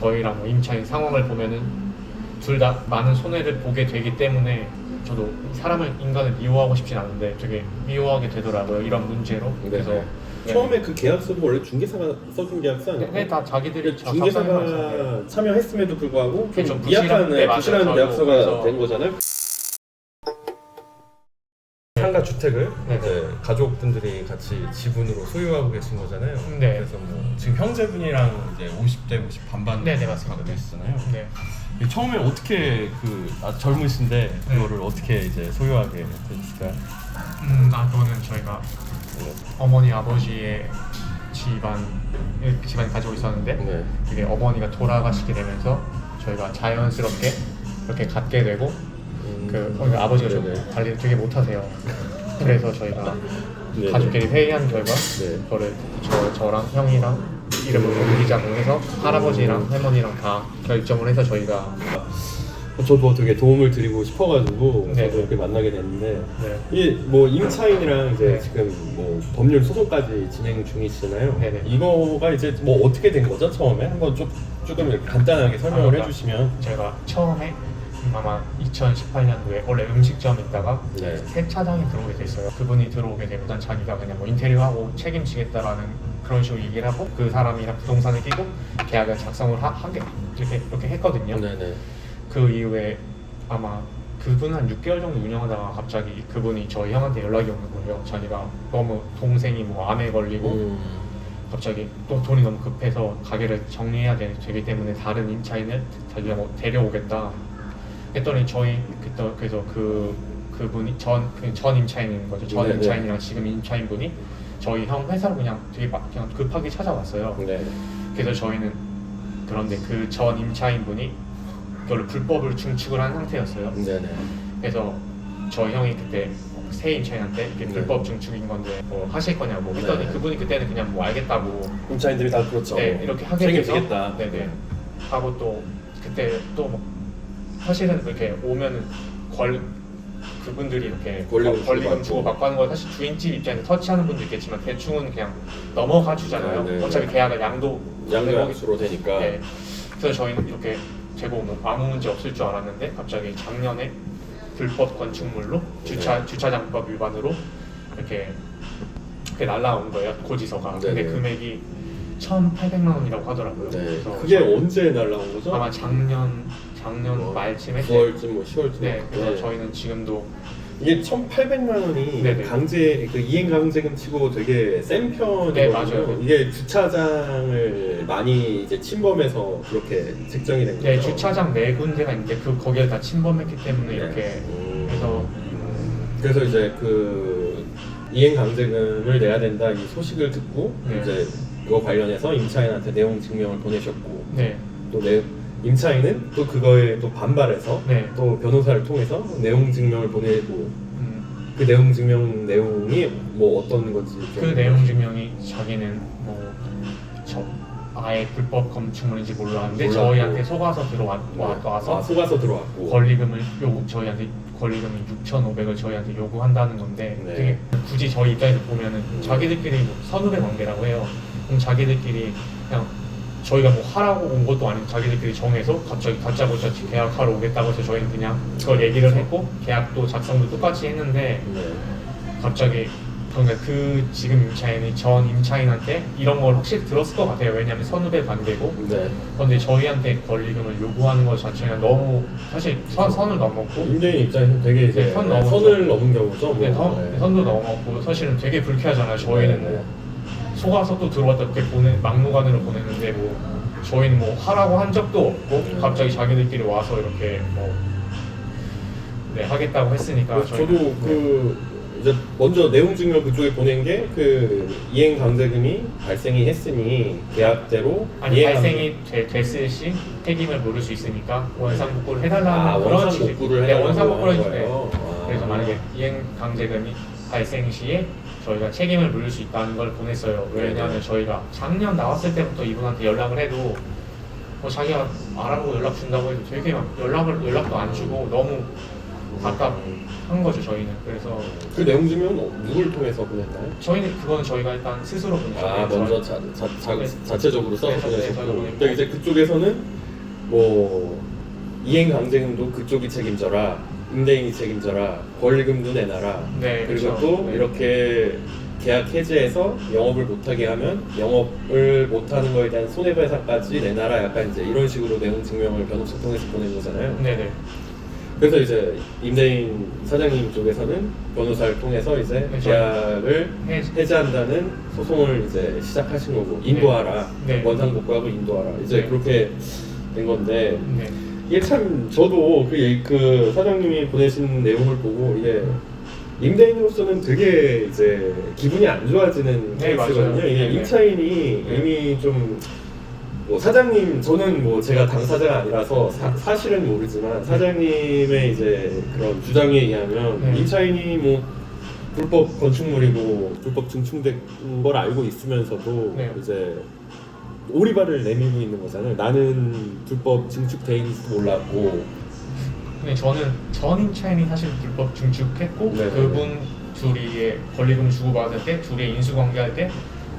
저희랑 뭐 임차인 상황을 보면은 둘 다 많은 손해를 보게 되기 때문에 저도 사람을 인간을 미워하고 싶진 않은데 되게 미워하게 되더라고요 이런 문제로 그래서 네. 처음에 그 계약서도 원래 중개사가 써준 계약서 아니에요? 네, 다 자기들이 자- 작성해서 중개사가 참여했음에도 불구하고 그게 좀좀 부실한- 미약한 네, 맞아요. 부실한 저도 계약서가 그래서- 된 거잖아요. 상가 주택을 네. 이제 가족분들이 같이 지분으로 소유하고 계신 거잖아요. 네. 그래서 뭐 지금 형제분이랑 이제 50대 50 반반 네, 네, 맞습니다. 갖고 계시잖아요. 네. 처음에 어떻게 그 아, 젊으신데 네. 그거를 어떻게 이제 소유하게 되셨어요? 음, 아, 그거는 저희가 어머니 아버지의 집안 집안이 가지고 있었는데 네. 그게 어머니가 돌아가시게 되면서 저희가 자연스럽게 이렇게 갖게 되고 그 아버지가 좀 음. 네네. 관리를 되게 못하세요. 그래서 저희가 네네. 가족끼리 회의한 결과 네. 그거를 저 저랑 형이랑 이름을 옮기자고 해서 할아버지랑 할머니랑 다 결정을 해서 저희가 저도 되게 도움을 드리고 싶어가지고 네. 저도 이렇게 만나게 됐는데 네. 이뭐 임차인이랑 이제 네. 지금 뭐 법률 소송까지 진행 중이시잖아요. 네네. 이거가 이제 뭐 어떻게 된 거죠 처음에 한번 좀 조금 간단하게 설명을 아, 그러니까 해주시면. 제가 처음에 아마 2018년도에 원래 음식점 있다가 네. 세차장에 들어오게 됐어요. 그분이 들어오게 되면 자기가 그냥 뭐 인테리어하고 책임지겠다라는 그런 식으로 얘기를 하고 그 사람이랑 부동산을 끼고 계약을 작성을 하, 하게 이렇게 이렇게 했거든요. 네네. 그 이후에 아마 그분 한 6개월 정도 운영하다가 갑자기 그분이 저희 형한테 연락이 오는 거예요. 자기가 너무 동생이 뭐 암에 걸리고 음. 갑자기 또 돈이 너무 급해서 가게를 정리해야 되- 되기 때문에 다른 임차인을 데려오겠다 했더니 저희 그때 그래서 그 그분이 전, 그 전 임차인인 거죠 전 네 네. 임차인이랑 지금 임차인분이 저희 형 회사를 그냥 되게 막 그냥 급하게 찾아왔어요 네. 그래서 저희는 그런데 그 전 임차인분이 그걸 불법을 증축을 한 상태였어요 네네. 그래서 저희 형이 그때 새 임차인한테 이게 네. 불법 증축인 건데 뭐 하실 거냐고 했더니 네. 그분이 그때는 그냥 뭐 알겠다고 임차인들이 다 그렇죠. 네, 이렇게 하게 돼서 책임지겠다. 네네 하고 또 그때 또뭐 사실은 이렇게 오면은 권 그분들이 이렇게 권리금 권리금 주고받고. 주고 받고 하는 건 사실 주인집 입장에서 터치하는 분도 있겠지만 대충은 그냥 넘어가 주잖아요. 네, 네. 어차피 계약을 양도 양도양수로 되니까. 네. 그래서 저희는 이렇게 되고 뭐 아무 문제 없을 줄 알았는데 갑자기 작년에 불법 건축물로 주차 네. 주차장법 위반으로 이렇게 이렇게 날라온 거예요 고지서가. 근데 네네. 금액이 1,800만 원이라고 하더라고요. 네. 그래서 그게 언제 날라온 거죠? 아마 작년 작년 뭐 말쯤에 9월쯤 뭐 10월쯤. 네, 그래서 저희는 지금도 이게 1,800만 원이 네네. 강제 그 이행 강제금 치고 되게 센 편이거든요. 네, 맞아요. 이게 주차장을 많이 이제 침범해서 그렇게 책정이 된 거죠. 네, 주차장 네 군데가 있는데 그 거기를 다 침범했기 때문에 네. 이렇게 음. 그래서 그래서 이제 그 이행 강제금을 내야 된다 이 소식을 듣고 네. 이제 그거 관련해서 임차인한테 내용 증명을 보내셨고 네, 또 내, 임차인은 또 그거에 또 반발해서 네, 또 변호사를 통해서 내용 증명을 보내고 음, 그 내용 증명 내용이 뭐 어떤 건지 그 좀- 내용 증명이 자기는 뭐저 아예 불법 건축물인지 몰랐는데 몰랐고. 저희한테 속아서 들어와 와- 와서 아, 속아서 들어왔고 권리금을 요구 저희한테 권리금이 6,500을 저희한테 요구한다는 건데 네. 되게 굳이 저희 입장에서 보면은 자기들끼리 뭐 선후배 관계라고 해요. 그럼 자기들끼리 그냥 저희가 뭐 하라고 온 것도 아니고 자기들끼리 정해서 갑자기 다짜고짜 계약하러 오겠다고 해서 저희는 그냥 그걸 얘기를 했고 계약도 작성도 똑같이 했는데 네. 갑자기 그러니까 그 지금 임차인이 전 임차인한테 이런 걸 확실히 들었을 것 같아요. 왜냐하면 선후배 관계고 네. 그런데 저희한테 권리금을 요구하는 것 자체가 너무 사실 선, 선을 넘었고 임대인 입장에서 되게 이제 네, 선 넘었죠. 선을 넘은 경우죠. 뭐. 네, 선, 네. 선도 넘었고 사실은 되게 불쾌하잖아요. 저희는 네, 네. 뭐 속아서 또 들어왔다 이렇게 보내 막무가내로 보냈는데 뭐 저희는 뭐 하라고 한 적도 없고 네. 갑자기 자기들끼리 와서 이렇게 뭐 네, 하겠다고 했으니까 그래서 저희는 저도 그 이제 먼저 내용 증명 그쪽에 보낸 게 그 이행 강제금이 발생이 했으니 계약대로 아니 이행 발생이 되- 됐을 시 책임을 물을 수 있으니까 원상 복구를 해달라는 아, 그런 원상. 복구를 네, 해달라고 원상 복구를 하는 해주네. 거예요. 아. 그래서 만약에 이행 강제금이 발생 시에 저희가 책임을 물을 수 있다는 걸 보냈어요. 왜냐하면 네네. 저희가 작년 나왔을 때부터 이분한테 연락을 해도 뭐 자기가 알아보고 연락 준다고 해도 되게 막 연락을 연락도 안 주고 너무 각각 한 거죠 저희는. 그래서 그 내용 증명은 누굴 통해서 보냈나요? 저희는 그거는 저희가 일단 스스로 보내죠. 아 먼저 자, 자, 자, 네. 자체적으로 써서 네, 네, 저희가 보내셨고 보냈고. 근데 이제 그쪽에서는 뭐 이행 강제금도 그쪽이 책임져라 임대인이 책임져라 권리금도 내놔라 네, 그리고 그렇죠. 또 네. 이렇게 계약 해지해서 영업을 못하게 하면 영업을 못하는 거에 대한 손해배상까지 내놔라 약간 이제 이런 식으로 내용 증명을 변호사 통해서 보낸 거잖아요 네네. 그래서 이제 임대인 사장님 쪽에서는 변호사를 통해서 이제 네, 저희- 계약을 해- 해제한다는 소송을 이제 시작하신 거고 인도하라 네. 원상 복구하고 인도하라 이제 네. 그렇게 된 건데 네. 이게 참 저도 그, 얘기- 그 사장님이 보내신 내용을 보고 이게 임대인으로서는 되게 이제 기분이 안 좋아지는 네, 케이스거든요. 맞아요. 이게 네, 네. 임차인이 네. 이미 좀 뭐 사장님 저는 뭐 제가 당사자가 아니라서 사, 실은 모르지만 사장님의 이제 그런 주장에 의하면 네. 임차인이 뭐 불법 건축물이고 불법 증축된 걸 알고 있으면서도 네. 이제 오리발을 내밀고 있는 거잖아요. 나는 불법 증축돼 있는지도 몰랐고 근데 저는 전 임차인이 사실 불법 증축했고 네네네. 그분 둘이의 권리금 주고받을 때 둘이 인수관계할 때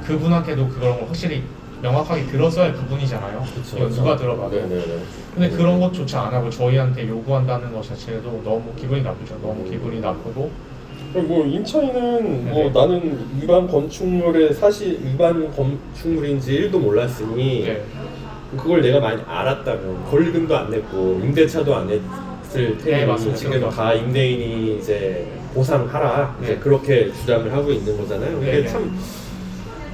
그분한테도 그런 걸 확실히 명확하게 들었어야 그분이잖아요. 이건 누가 들어봐도. 네네네. 근데 그런 것조차 안 하고 저희한테 요구한다는 것 자체도 너무 기분이 나쁘죠. 너무 기분이 나쁘고 뭐 임차인은 뭐 네네. 나는 일반 건축물의 사실 일반 건축물인지 1도 몰랐으니 네. 그걸 내가 많이 알았다면 권리금도 안 냈고 임대차도 안 냈을 테니 네, 맞습니다. 지금 그런 다 임대인이 이제 보상하라 이제 네. 그렇게 주장을 하고 있는 거잖아요. 네, 이게 네. 참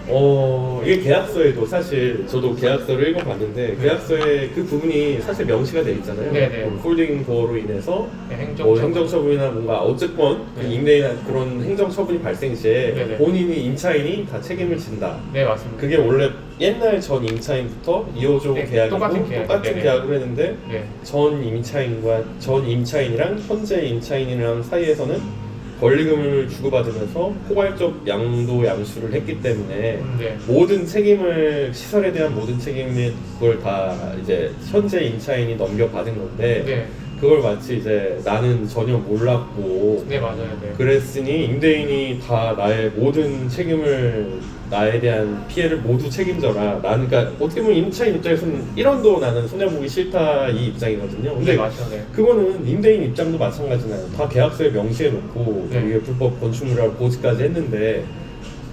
어, 이게 계약서에도 사실 저도 계약서를 읽어봤는데 네. 계약서에 그 부분이 사실 명시가 돼 있잖아요. 네, 네. 뭐 홀딩 도어로 인해서 네, 행정 뭐 행정처분이나 뭔가 어쨌건 그 네. 임대인한 그런 행정처분이 발생 시에 네, 네. 본인이 임차인이 다 책임을 진다. 네 맞습니다. 그게 원래 옛날 전 임차인부터 이어져 온 네, 계약이고 똑같은 계약. 네네. 계약을 했는데 네. 전 임차인과 전 임차인이랑 현재 임차인이랑 사이에서는 권리금을 주고받으면서 포괄적 양도 양수를 했기 때문에 네. 모든 책임을 시설에 대한 모든 책임을 그걸 다 이제 현재 임차인이 넘겨받은 건데 네. 그걸 마치 이제 나는 전혀 몰랐고 네 맞아요. 네. 그랬으니 임대인이 다 나의 모든 책임을 나에 대한 피해를 모두 책임져라. 나는 그러니까 어떻게 보면 임차인 입장에서는 1원도 나는 손해 보기 싫다 이 입장이거든요. 근데 네 맞죠. 네. 그거는 임대인 입장도 마찬가지잖아요. 다 계약서에 명시해 놓고 네. 이게 불법 건축물이라고 고지까지 했는데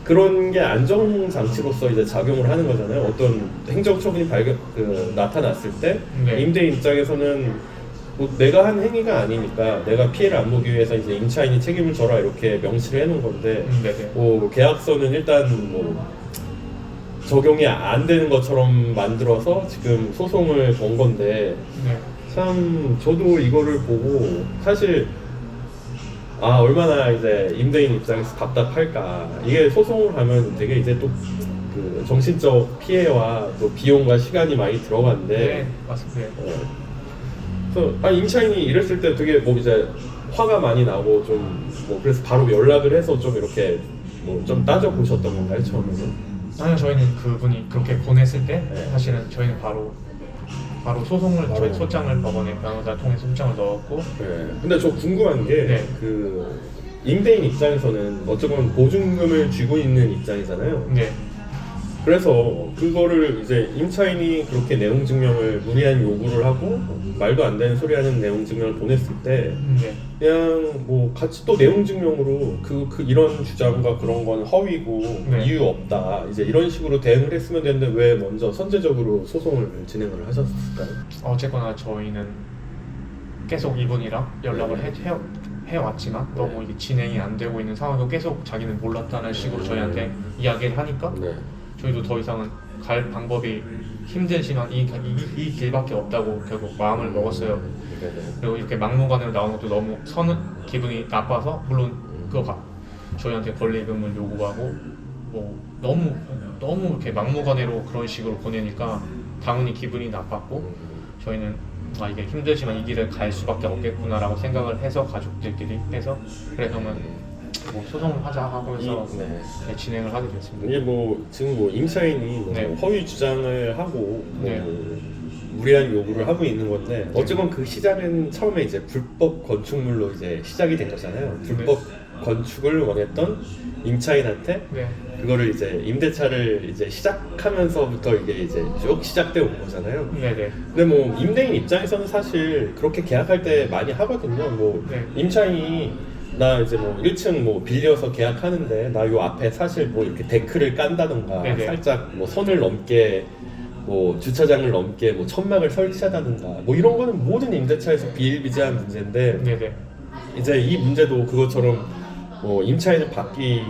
그런 게 안정 장치로서 이제 작용을 하는 거잖아요. 어떤 행정 처분이 발견 그 나타났을 때 네. 임대인 입장에서는 뭐 내가 한 행위가 아니니까 내가 피해를 안 보기 위해서 이제 임차인이 책임을 져라 이렇게 명시를 해놓은 건데 음, 네네. 뭐 계약서는 일단 뭐 적용이 안 되는 것처럼 만들어서 지금 소송을 건 건데 네. 참 저도 이거를 보고 사실 아 얼마나 이제 임대인 입장에서 답답할까 이게 소송을 하면 되게 이제 또 그 정신적 피해와 또 비용과 시간이 많이 들어가는데 네 맞습니다. 네. 어, 그래서 아 임차인이 이랬을 때 되게 뭐 이제 화가 많이 나고 좀 뭐 그래서 바로 연락을 해서 좀 이렇게 뭐 좀 따져 보셨던 건가요 처음에는? 아니요 저희는 그분이 그렇게 보냈을 때 네. 사실은 저희는 바로 바로 소송을 바로. 저희 소장을 법원에 변호사 통해서 소장을 넣었고 네. 근데 저 궁금한 게 네. 그 임대인 입장에서는 어쩌면 보증금을 쥐고 있는 입장이잖아요. 네. 그래서 그거를 이제 임차인이 그렇게 내용 증명을 무리한 요구를 하고 말도 안 되는 소리 하는 내용 증명을 보냈을 때 음, 네. 그냥 뭐 같이 또 내용 증명으로 그, 그 이런 주장과 그런 건 허위고 네. 이유 없다 이제 이런 식으로 대응을 했으면 되는데 왜 먼저 선제적으로 소송을 진행을 하셨을까요? 어쨌거나 저희는 계속 이분이랑 연락을 해, 해, 해왔지만 너무 이게 진행이 안 되고 있는 상황도 계속 자기는 몰랐다는 식으로 저희한테 이야기를 하니까 네. 저희도 더 이상은 갈 방법이 힘들지만 이, 이, 이 길밖에 없다고 결국 마음을 먹었어요. 네. 그리고 이렇게 막무가내로 나오는 것도 너무 서는 기분이 나빠서 물론 그거 가, 저희한테 권리금을 요구하고 뭐 너무 너무 이렇게 막무가내로 그런 식으로 보내니까 당연히 기분이 나빴고 저희는 아 이게 힘들지만 이 길을 갈 수밖에 없겠구나라고 생각을 해서 가족들끼리 해서 그래서는 뭐 소송을 하자 하고 해서 이- 네. 네, 진행을 하게 됐습니다. 이게 뭐 지금 뭐 임차인이 뭐 네. 허위 주장을 하고 뭐 네. 무리한 요구를 하고 있는 건데 어쨌건 그 시작은 처음에 이제 불법 건축물로 이제 시작이 된 거잖아요. 불법 건축을 원했던 임차인한테 네. 그거를 이제 임대차를 이제 시작하면서부터 이게 이제 쭉 시작돼 온 거잖아요. 네네. 근데 뭐 임대인 입장에서는 사실 그렇게 계약할 때 많이 하거든요. 뭐 네. 임차인이 나 이제 뭐 1층 뭐 빌려서 계약하는데 나 요 앞에 사실 뭐 이렇게 데크를 깐다던가 네네. 살짝 뭐 선을 넘게 뭐 주차장을 넘게 뭐 천막을 설치하다든가 뭐 이런 거는 모든 임대차에서 비일비재한 문제인데 네네. 이제 이 문제도 그것처럼 뭐 임차인을 받기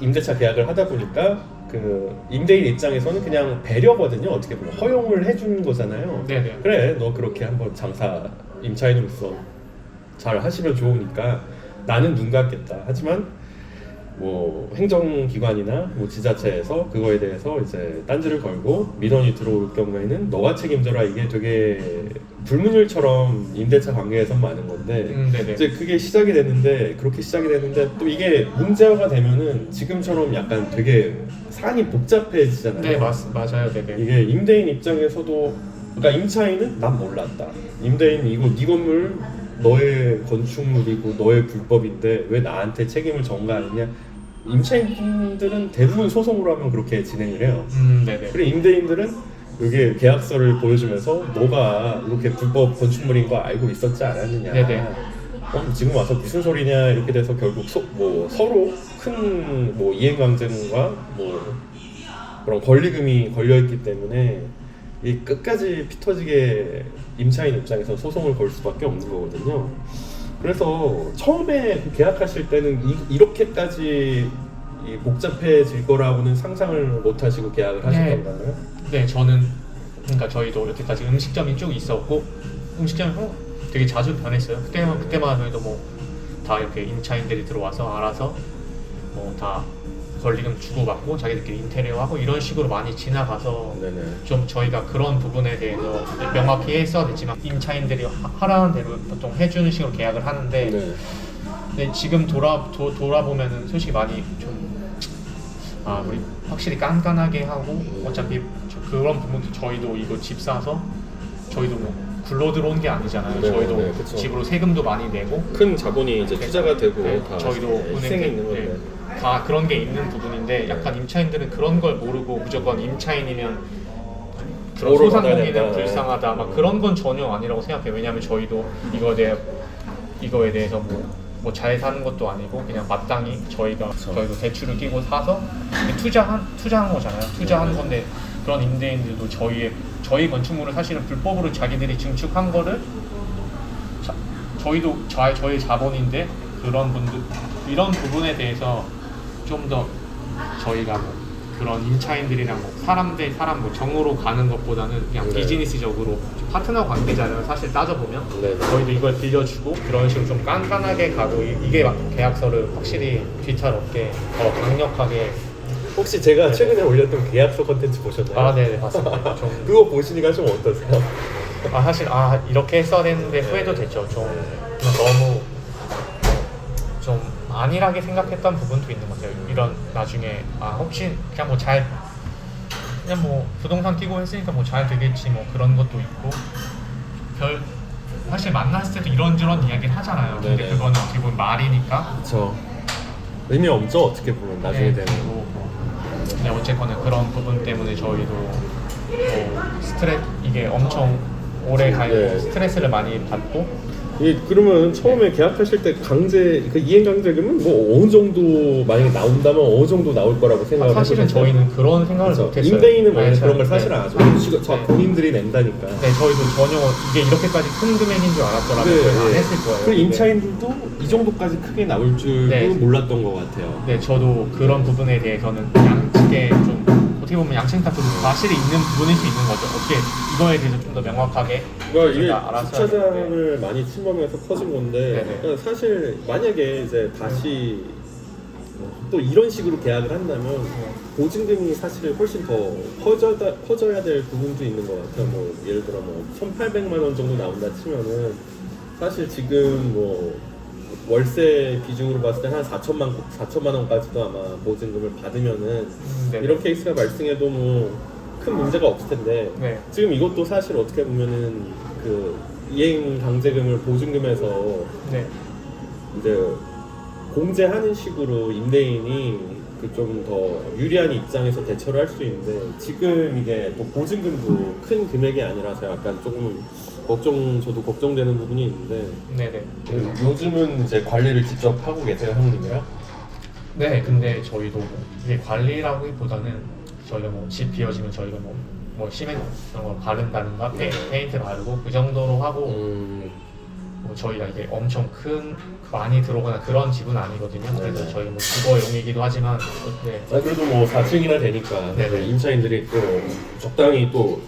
임대차 계약을 하다 보니까 그 임대인 입장에서는 그냥 배려거든요. 어떻게 보면 허용을 해주는 거잖아요. 네네. 그래, 너 그렇게 한번 장사 임차인으로서 잘 하시면 좋으니까 나는 눈 감겠다. 하지만 뭐 행정기관이나 뭐 지자체에서 그거에 대해서 이제 딴지를 걸고 민원이 들어올 경우에는 너가 책임져라 이게 되게 불문율처럼 임대차 관계에서 많은 건데 음, 네네. 이제 그게 시작이 됐는데 그렇게 시작이 됐는데 또 이게 문제화가 되면은 지금처럼 약간 되게 사안이 복잡해지잖아요. 네, 맞, 맞아요. 네네. 이게 임대인 입장에서도 그러니까 임차인은 난 몰랐다. 임대인 이거 네 건물 너의 건축물이고 너의 불법인데 왜 나한테 책임을 전가하느냐? 임차인들은 대부분 소송으로 하면 그렇게 진행을 해요. 음, 네네. 그리고 임대인들은 여기 계약서를 보여주면서 너가 이렇게 불법 건축물인 거 알고 있었지 않았느냐. 네네. 어, 지금 와서 무슨 소리냐 이렇게 돼서 결국 소, 뭐 서로 큰 뭐 이행강제과 뭐 그런 권리금이 걸려 있기 때문에 이 끝까지 피터지게 임차인 입장에서 소송을 걸 수밖에 없는 거거든요. 그래서 처음에 그 계약하실 때는 이, 이렇게까지 이 복잡해질 거라고는 상상을 못 하시고 계약을 하신 네. 건가요? 네, 저는 그러니까 저희도 여태까지 음식점이 쭉 있었고 음식점이 어, 되게 자주 변했어요. 그때만 그때만 해도 뭐 다 이렇게 임차인들이 들어와서 알아서 뭐다 권리금 주고받고 자기들끼리 인테리어 하고 이런 식으로 많이 지나가서 네네. 좀 저희가 그런 부분에 대해서 명확히 했어야 됐지만 임차인들이 하- 하라는 대로 보통 해주는 식으로 계약을 하는데 네. 근데 지금 돌아 도, 돌아보면은 솔직히 많이 좀 아 우리 확실히 깐깐하게 하고 어차피 저 그런 부분도 저희도 이거 집 사서 저희도 뭐 굴러 들어온 게 아니잖아요. 네, 저희도 네, 그쵸. 집으로 세금도 많이 내고 큰 자본이 이제 투자가 되고 네, 다 저희도 네, 희생이 은행에 있는 건데. 네, 다 그런 게 있는 부분인데 약간 임차인들은 그런 걸 모르고 무조건 임차인이면 그런 뭐로 소상공인은 된다. 불쌍하다 막 음. 그런 건 전혀 아니라고 생각해요. 왜냐하면 저희도 이거에 대해 이거에 대해서 뭐, 뭐잘 사는 것도 아니고 그냥 마땅히 저희가 그쵸. 저희도 대출을 끼고 사서 투자한 투자한 거잖아요. 투자한 네. 건데 그런 임대인들도 저희의 저희 건축물을 사실은 불법으로 자기들이 증축한 거를 자, 저희도 저, 저희 자본인데 그런 분들 이런 부분에 대해서 좀 더 저희가 뭐 그런 임차인들이랑 뭐 사람 대 사람 뭐 정으로 가는 것보다는 그냥 네. 비즈니스적으로 파트너 관계잖아요. 사실 따져보면 네. 저희도 이걸 빌려주고 그런 식으로 좀 깐깐하게 가고 이- 이게 막 계약서를 확실히 뒤탈 없게 더 강력하게 혹시 제가 최근에 올렸던 계약서 컨텐츠 보셨나요? 아 네네 봤습니다. 좀 그거 보시니까 좀 어떠세요? 아 사실 아 이렇게 했어야 되는데 후회도 됐죠. 좀 너무 좀 안일하게 생각했던 부분도 있는 것 같아요. 이런 나중에 아 혹시 그냥 뭐 잘 그냥 뭐 부동산 끼고 했으니까 뭐 잘 되겠지 뭐 그런 것도 있고 별 사실 만났을 때도 이런저런 이야기를 하잖아요. 근데 네네. 그거는 어떻게 보면 말이니까 그렇죠. 의미 없죠 어떻게 보면 나중에 네, 되면. 그리고 근데 어쨌거나 그런 부분 때문에 저희도 뭐 스트레스 이게 엄청 오래 가고 네. 스트레스를 많이 받고 이 그러면 처음에 계약하실 때 강제 그 이행 강제금은 뭐 어느 정도 만약에 나온다면 어느 정도 나올 거라고 생각을 사실은 해보셨어요? 저희는 그런 생각을 그렇죠. 못했어요. 임대인은 원래 네, 그런 걸 네. 사실 안 하죠. 지금 저 네. 본인들이 낸다니까. 네, 저희도 전혀 이게 이렇게까지 큰 금액인 줄 알았더라면 저희는 안 했을 거예요. 그 임차인들도 이 정도까지 크게 나올 줄도 네. 몰랐던 것 같아요. 네, 저도 그런 부분에 대해서는 양측에 좀 어떻게 보면 양측 다좀 과실이 있는 부분일 수 있는 거죠. 어떻게 이거에 대해서 좀 더 명확하게 그러니까 이게 제가 알아서. 주차장을 많이 침범해서 커진 건데 네네. 그러니까 사실 만약에 이제 다시 또 이런 식으로 계약을 한다면 보증금이 사실 훨씬 더 커져다, 커져야 될 부분도 있는 것 같아요. 뭐 예를 들어 뭐 1,800만 원 정도 나온다 치면은 사실 지금 뭐 월세 비중으로 봤을 때 한 4천만 4천만 원까지도 아마 보증금을 받으면은 음, 네네. 이런 케이스가 발생해도 뭐 큰 문제가 없을 텐데 네. 지금 이것도 사실 어떻게 보면은 그 이행 강제금을 보증금에서 네. 이제 공제하는 식으로 임대인이 그 좀 더 유리한 입장에서 대처를 할 수 있는데 지금 이게 또 보증금도 큰 금액이 아니라서 약간 조금 걱정 저도 걱정되는 부분이 있는데 네네. 요즘은 이제 관리를 직접 하고 계세요 형님이랑? 네, 근데 저희도 뭐 이게 관리라기보다는 저희가 뭐집 비어지면 저희가 뭐, 뭐 시멘트 이런 거 바른다든가 페, 네. 페인트 바르고 그 정도로 하고 음, 뭐 저희가 이게 엄청 큰 많이 들어오거나 그런 집은 아니거든요. 그래서 네네. 저희 뭐 주거용이기도 하지만 네, 아, 그래도 뭐 4층이나 되니까 네네. 임차인들이 또 적당히 또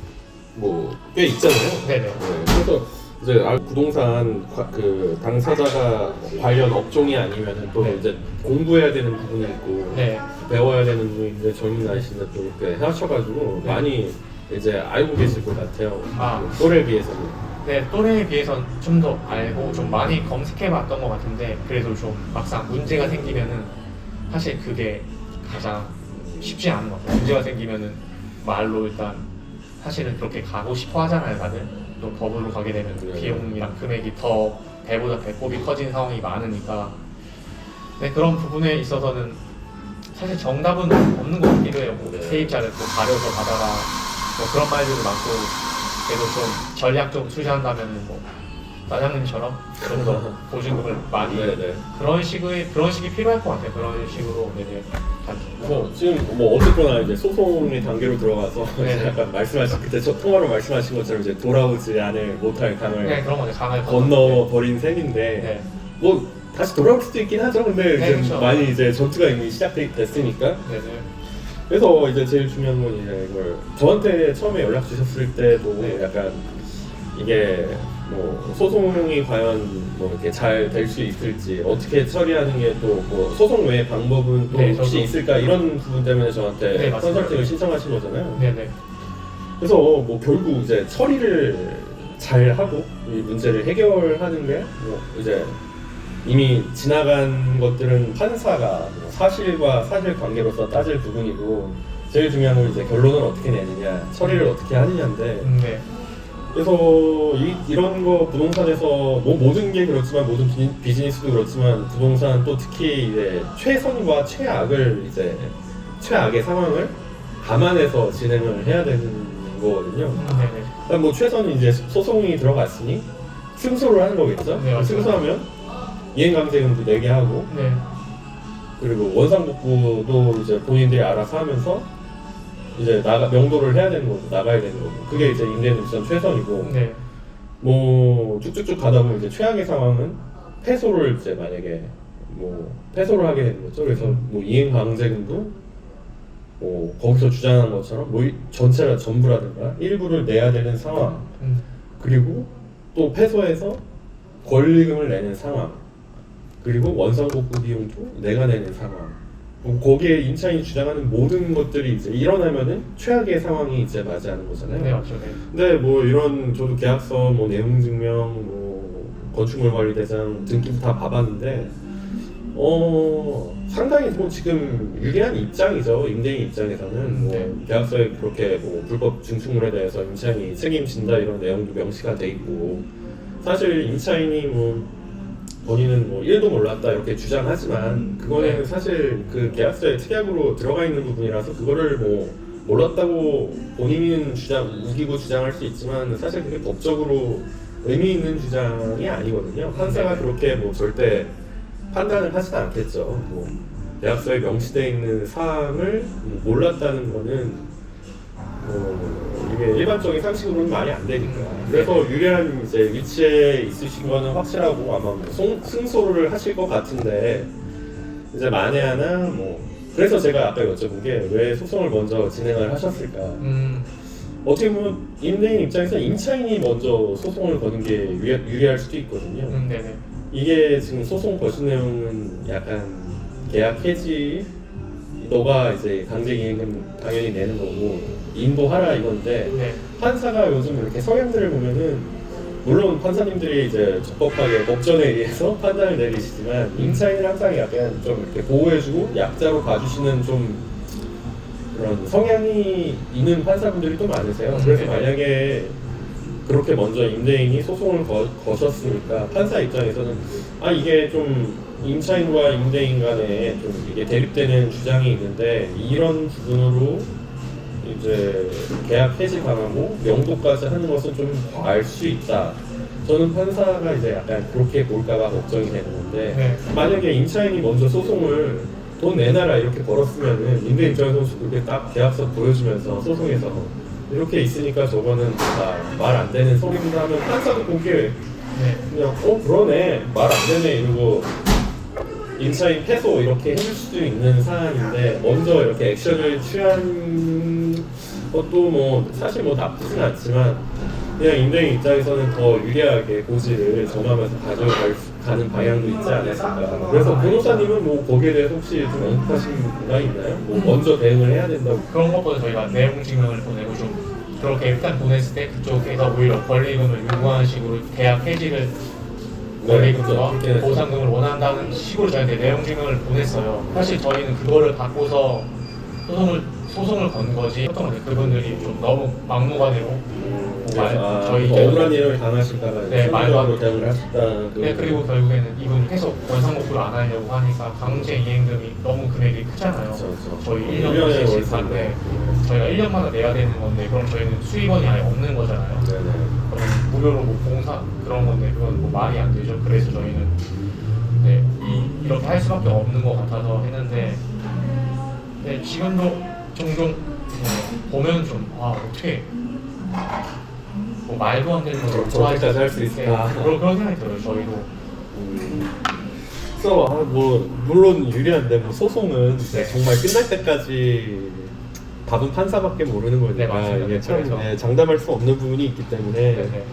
뭐 꽤 있잖아요. 네네. 네, 그래서 이제 아, 부동산 과- 그 당사자가 관련 업종이 아니면은 또 네. 이제 공부해야 되는 부분이 있고 네, 배워야 되는 부분이 있는데 젊은 나이신데 또 이렇게 하셔가지고 네. 많이 이제 알고 계실 것 같아요. 아. 그 또래에 비해서는. 네 또래에 비해선 좀 더 알고 좀 많이 검색해봤던 것 같은데 그래도 좀 막상 문제가 생기면은 사실 그게 가장 쉽지 않은 것 같아요. 문제가 생기면은 말로 일단 사실은 그렇게 가고 싶어 하잖아요, 다들. 또 법으로 가게 되면 네. 비용이랑 금액이 더 배보다 배꼽이 커진 상황이 많으니까. 네 그런 부분에 있어서는 사실 정답은 없는 것 같기도 해요. 뭐 네. 세입자를 또 가려서 가다가 뭐 그런 말들도 많고 그래도 좀 전략 좀 투자한다면 뭐 사장님처럼 좀 더 보증금을 많이 네네. 그런 식의 그런 식이 필요할 것 같아요. 그런 식으로 이제 뭐 지금 뭐 어쨌거나 이제 소송의 단계로 들어가서 네네. 약간 말씀하신 그때 저 통화로 말씀하신 것처럼 이제 돌아오지 않을 못할 강을 네 그런 거죠. 강을 건너 버린 셈인데 네. 뭐 다시 돌아올 수도 있긴 하죠. 근데 네, 이제 그렇죠. 많이 이제 전투가 이미 시작됐으니까. 네, 네. 그래서 이제 제일 중요한 건 이제 이걸 저한테 처음에 연락 주셨을 때도 네. 약간 이게 뭐 소송이 과연 뭐 이렇게 잘 될 수 있을지 어떻게 처리하는 게 또 뭐 소송 외의 방법은 또 네, 혹시 저도. 있을까 이런 부분 때문에 저한테 네, 맞습니다. 컨설팅을 신청하신 거잖아요. 네, 네. 그래서 뭐 결국 이제 처리를 잘 하고 이 문제를 해결하는 게 뭐 이제 이미 지나간 것들은 판사가 뭐 사실과 사실 관계로서 따질 부분이고 제일 중요한 건 이제 결론을 어떻게 내느냐 처리를 어떻게 하느냐인데 음, 네. 그래서 이, 이런 거 부동산에서 뭐 모든 게 그렇지만 모든 비, 비즈니스도 그렇지만 부동산 또 특히 이제 최선과 최악을 이제 최악의 상황을 감안해서 진행을 해야 되는 거거든요. 음, 네, 네. 일단 뭐 최선은 이제 소송이 들어갔으니 승소를 하는 거겠죠. 네. 승소하면 이행강제금도 내게 하고 네. 그리고 원상복구도 이제 본인들이 알아서 하면서 이제 나가 명도를 해야 되는 거고 나가야 되는 거고. 그게 이제 임대인 우선 최선이고. 네. 뭐 쭉쭉쭉 가다 보면 이제 최악의 상황은 패소를 이제 만약에 뭐 패소를 하게 되는 거죠. 그래서 뭐 이행 강제금도 뭐 거기서 주장한 것처럼 뭐 이- 전체라 전부라든가 일부를 내야 되는 상황. 음, 그리고 또 패소해서 권리금을 내는 상황. 그리고 원상 복구 비용도 내가 내는 상황. 뭐 거기에 임차인이 주장하는 모든 것들이 이제 일어나면은 최악의 상황이 이제 맞이하는 거잖아요. 네, 맞죠. 네. 근데 뭐 이런 저도 계약서 뭐 내용 증명 뭐 건축물 관리 대장 등기부 다 봐봤는데 어 상당히 뭐 지금 유리한 입장이죠 임대인 입장에서는 뭐 네. 계약서에 그렇게 뭐 불법 증축물에 대해서 임차인이 책임진다 이런 내용도 명시가 돼 있고 사실 임차인이 뭐 본인은 뭐 1도 몰랐다 이렇게 주장하지만 그거는 네. 사실 그 계약서에 특약으로 들어가 있는 부분이라서 그거를 뭐 몰랐다고 본인은 주장 우기고 주장할 수 있지만 사실 그게 법적으로 의미 있는 주장이 아니거든요. 판사가 네. 그렇게 뭐 절대 판단을 하진 않겠죠. 뭐 계약서에 명시되어 있는 사항을 뭐 몰랐다는 거는 뭐 이게 일반적인 상식으로는 말이 안 되니까. 그래서 유리한 이제 위치에 있으신 거는 확실하고 아마 뭐 송- 승소를 하실 것 같은데 이제 만에 하나 뭐 그래서 제가 아까 여쭤본 게 왜 소송을 먼저 진행을 하셨을까? 음, 어떻게 보면 임대인 입장에서 임차인이 먼저 소송을 거는 게 유리, 유리할 수도 있거든요. 음, 네, 네. 이게 지금 소송 거신 내용은 약간 계약 해지 너가 이제 강제 이행금 당연히 내는 거고 인도하라 이건데 네. 판사가 요즘 이렇게 성향들을 보면은 물론 판사님들이 이제 적법하게 법전에 의해서 판단을 내리시지만 임차인을 항상 약간 좀 이렇게 보호해주고 약자로 봐주시는 좀 그런 성향이 있는 판사분들이 또 많으세요. 그래서 네. 만약에 그렇게 먼저 임대인이 소송을 거, 거셨으니까 판사 입장에서는 아 이게 좀 임차인과 임대인 간에 좀 이게 대립되는 주장이 있는데 이런 부분으로 이제 계약 해지 강하고 명도까지 하는 것은 좀 과할 수 있다. 저는 판사가 이제 약간 그렇게 볼까봐 걱정이 되는 건데 네. 만약에 임차인이 먼저 소송을 돈 내놔라 이렇게 걸었으면은 임대 입장에서 이렇게 딱 계약서 보여주면서 소송에서 이렇게 있으니까 저거는 말 안 되는 소리입니다 하면 판사도 보기에 네. 그냥 어 그러네 말 안 되네 이러고 임차인 패소 이렇게 해줄 수도 있는 사안인데 먼저 이렇게 액션을 취한 것도 뭐 사실 뭐 나쁘진 않지만 그냥 임대인 입장에서는 더 유리하게 고지를 정하면서 가져갈 수- 가는 방향도 있지 않았을까. 그래서 변호사님은 뭐 거기에 대해서 혹시 좀 언급하신 바가 있나요? 뭐 먼저 대응을 해야 된다고. 그런 것보다 저희가 내용 증명을 보내고 좀 그렇게 일단 보냈을 때 그쪽에서 오히려 권리금을 요구하는 식으로 계약 해지를 그렇게 보상금을 원한다는 식으로 저희한테 내용 증명을 보냈어요. 사실 저희는 그거를 받고서 소송을 소송을 건 거지. 것 같아요. 그분들이 좀 너무 막무가내로 말- 아, 저희 뭐 억울한 일을 당하실까봐 네, 말도 안 하셨다는 네, 그리고 결국에는 이분 계속 원상 복구를 안 하려고 하니까 강제 이행금이 너무 금액이 크잖아요. 저희 일 1년 년에 씩 월세. 하는데 저희가 1년마다 내야 되는 건데 그럼 저희는 수익원이 아예 없는 거잖아요. 네네 그럼 무료로 뭐 봉사 그런 건데 그건 뭐 말이 안 되죠. 그래서 저희는 네, 이, 이렇게 할 수밖에 없는 것 같아서 했는데 네, 지금도 종종 네, 보면 좀 아 어떻게 뭐 말도 안 되는 걸 저렇게까지 할수 있을까? 네, 그런 그런 생각이 들어요. 저희도 그래서 아, 뭐 물론 유리한데 뭐 소송은 네. 정말 끝날 때까지 답은 판사밖에 모르는 거니까 네, 맞습니다. 이게 참 그래서. 네, 장담할 수 없는 부분이 있기 때문에 네, 네.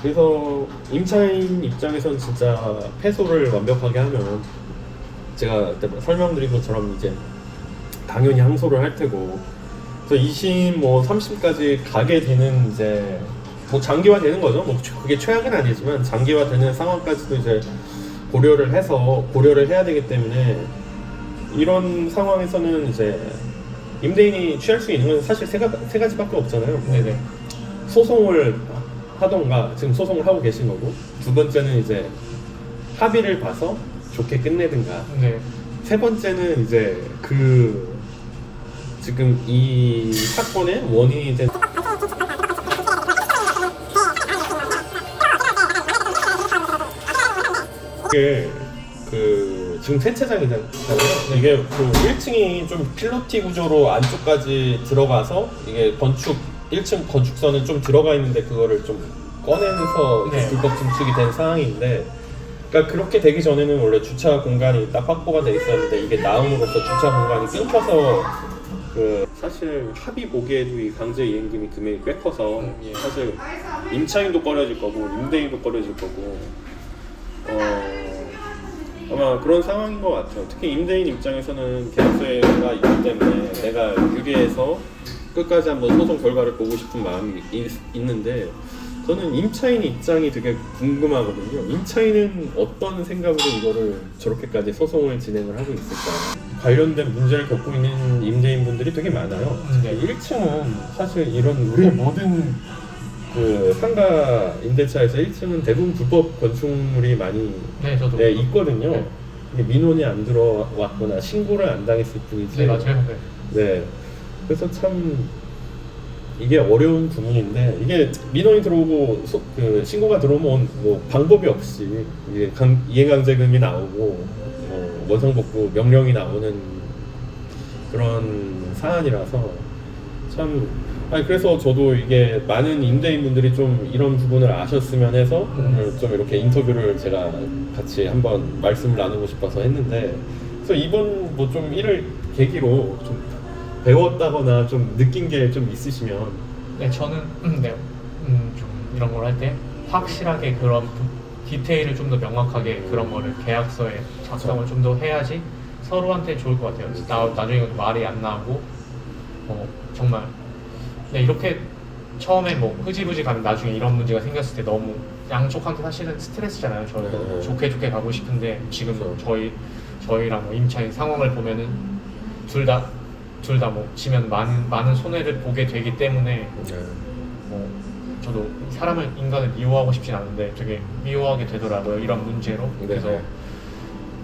그래서 임차인 입장에서는 진짜 패소를 완벽하게 하면 제가 그때 설명드린 것처럼 이제 당연히 항소를 할 테고 그래서 2심 뭐 3심까지 가게 되는 이제 뭐 장기화 되는 거죠. 뭐 그게 최악은 아니지만 장기화 되는 상황까지도 이제 고려를 해서 고려를 해야 되기 때문에 이런 상황에서는 이제 임대인이 취할 수 있는 건 사실 세, 가, 세 가지밖에 없잖아요. 네네. 소송을 하던가 지금 소송을 하고 계신 거고 두 번째는 이제 합의를 봐서 좋게 끝내든가 네. 세 번째는 이제 그 지금 이 사건의 원인이 된 이게 그 지금 세차장이잖아요. 이게 그 1층이 좀 필로티 구조로 안쪽까지 들어가서 이게 건축 1층 건축선은 좀 들어가 있는데 그거를 좀 꺼내서 네. 불법 증축이 된 상황인데 그러니까 그렇게 되기 전에는 원래 주차 공간이 딱 확보가 돼 있었는데 이게 나옴으로써 주차 공간이 끊겨서 그 사실 합의 보기에도 이 강제 이행금이 금액이 꽤 커서 음, 예. 사실 임차인도 꺼려질 거고 임대인도 꺼려질 거고 어 아마 그런 상황인 것 같아요. 특히 임대인 입장에서는 계약서가 있기 때문에 내가 유리해서 끝까지 한번 소송 결과를 보고 싶은 마음이 있, 있는데 저는 임차인 입장이 되게 궁금하거든요. 임차인은 어떤 생각으로 이거를 저렇게까지 소송을 진행을 하고 있을까? 관련된 문제를 겪고 있는 임대인분들이 되게 많아요. 음, 네. 1층은 사실 이런 우리 모든 그 상가 임대차에서 1층은 대부분 불법 건축물이 많이 네, 저도. 네, 있거든요. 네. 근데 민원이 안 들어왔거나 신고를 안 당했을 뿐이지. 네, 맞아요. 네. 네. 그래서 참 이게 어려운 부분인데 이게 민원이 들어오고 소- 그 신고가 들어오면 뭐 방법이 없이 이게 강, 이해강제금이 나오고 뭐 원상복구 명령이 나오는 그런 사안이라서 참 아니 그래서 저도 이게 많은 임대인분들이 좀 이런 부분을 아셨으면 해서 오늘 좀 이렇게 인터뷰를 제가 같이 한번 말씀을 나누고 싶어서 했는데 그래서 이번 뭐 좀 일을 계기로 좀 배웠다거나 좀 느낀 게 좀 있으시면 네, 저는 음, 네, 음, 좀 이런 걸 할 때 확실하게 그런 부- 디테일을 좀 더 명확하게 그런 거를 계약서에 작성을 좀 더 해야지 서로한테 좋을 것 같아요. 나 나중에 말이 안 나고 어, 정말 네, 이렇게 처음에 뭐 흐지부지 가면 나중에 이런 문제가 생겼을 때 너무 양쪽한테 사실은 스트레스잖아요. 저는 네. 좋게 좋게 가고 싶은데 지금 그렇죠. 저희 저희랑 뭐 임차인 상황을 보면은 둘 다 둘 다 뭐 지면 많은 많은 손해를 보게 되기 때문에 네. 뭐 저도 사람을 인간을 미워하고 싶진 않은데 되게 미워하게 되더라고요 이런 문제로 그래서 네.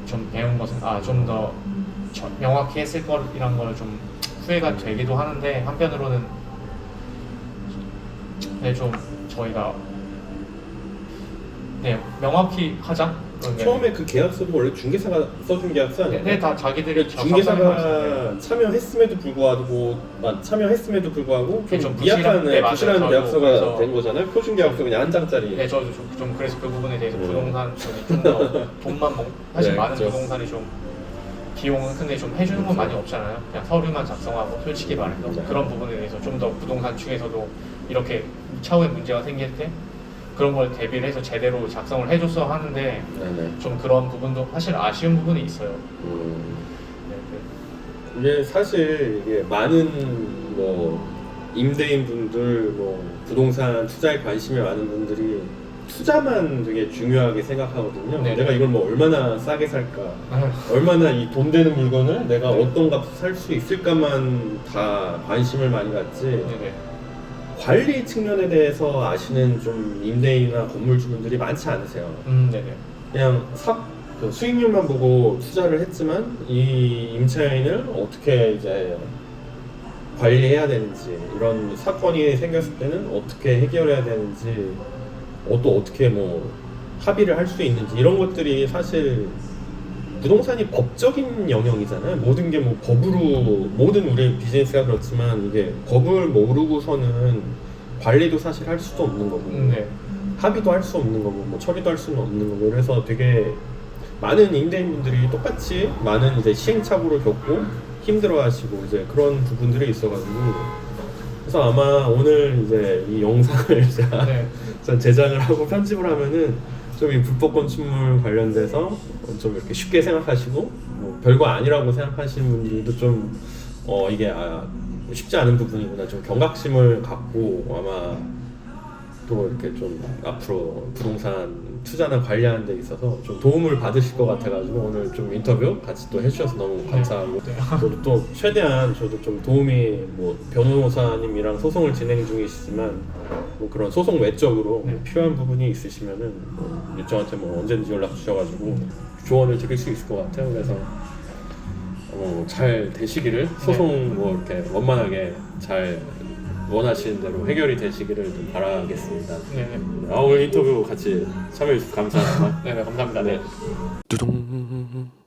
좀 배운 것은 아 좀 더 명확히 했을 거이란 걸좀 후회가 되기도 하는데 한편으로는 네, 좀 저희가 네 명확히 하자 게 처음에 그 계약서도 원래 중개사가 써준 계약서 아니에요? 네, 다 자기들이 중개사가 참여했음에도 불구하고 아, 참여했음에도 불구하고 좀좀 부실한- 미약한 네. 부실한 저도 계약서가 그래서- 된 거잖아요. 표준 계약서 그냥 한 장짜리. 네, 저도 좀, 좀 그래서 그 부분에 대해서 네. 부동산 쪽이 좀더 돈만 먹 사실 네, 많은 그렇죠. 부동산이 좀 비용은 근데 좀 해주는 건 많이 없잖아요. 그냥 서류만 작성하고 솔직히 말해서 네. 그런 부분에 대해서 좀 더 부동산 측에서도 이렇게 차후에 문제가 생길 때 그런 걸 대비를 해서 제대로 작성을 해줬어 하는데 네네. 좀 그런 부분도 사실 아쉬운 부분이 있어요. 음, 네, 네. 이게 사실 이게 많은 뭐 임대인 분들 뭐 부동산 투자에 관심이 많은 분들이 투자만 되게 중요하게 생각하거든요. 네. 내가 이걸 뭐 얼마나 싸게 살까, 얼마나 이 돈 되는 물건을 내가 네. 어떤 값에 살수 있을까만 다 관심을 많이 갖지. 네 네. 관리 측면에 대해서 아시는 좀 임대인이나 건물주분들이 많지 않으세요. 음, 네네. 그냥 사, 그 수익률만 보고 투자를 했지만 이 임차인을 어떻게 이제 관리해야 되는지 이런 사건이 생겼을 때는 어떻게 해결해야 되는지 어, 또 어떻게 뭐 합의를 할 수 있는지 이런 것들이 사실 부동산이 법적인 영역이잖아요. 모든 게 뭐 법으로 모든 우리 비즈니스가 그렇지만 이게 법을 모르고서는 관리도 사실 할 수도 없는 거고 음, 네. 합의도 할 수 없는 거고 뭐 처리도 할 수는 없는 거고 그래서 되게 많은 임대인분들이 똑같이 많은 이제 시행착오를 겪고 힘들어하시고 이제 그런 부분들이 있어가지고 그래서 아마 오늘 이제 이 영상을 제가 네. 전 제작을 하고 편집을 하면은 좀 이 불법 건축물 관련돼서 좀 이렇게 쉽게 생각하시고 뭐 별거 아니라고 생각하시는 분들도 좀 어 이게 아 쉽지 않은 부분이구나. 좀 경각심을 갖고 아마 또 이렇게 좀 앞으로 부동산 투자나 관리하는 데 있어서 좀 도움을 받으실 것 같아가지고 오늘 좀 인터뷰 같이 또 해주셔서 너무 감사하고 네. 저도 또 최대한 저도 좀 도움이 뭐 변호사님이랑 소송을 진행 중이시지만 뭐 그런 소송 외적으로 네. 필요한 부분이 있으시면은 뭐 저한테 뭐 언제든지 연락 주셔가지고 조언을 드릴 수 있을 것 같아요. 그래서 어, 잘 되시기를 소송 뭐 이렇게 원만하게 잘 원하시는 대로 해결이 되시기를 좀 바라겠습니다. 네네. 아, 오늘 인터뷰 같이 참여해 주셔서 감사합니다. 네네. 감사합니다. 네. 두둥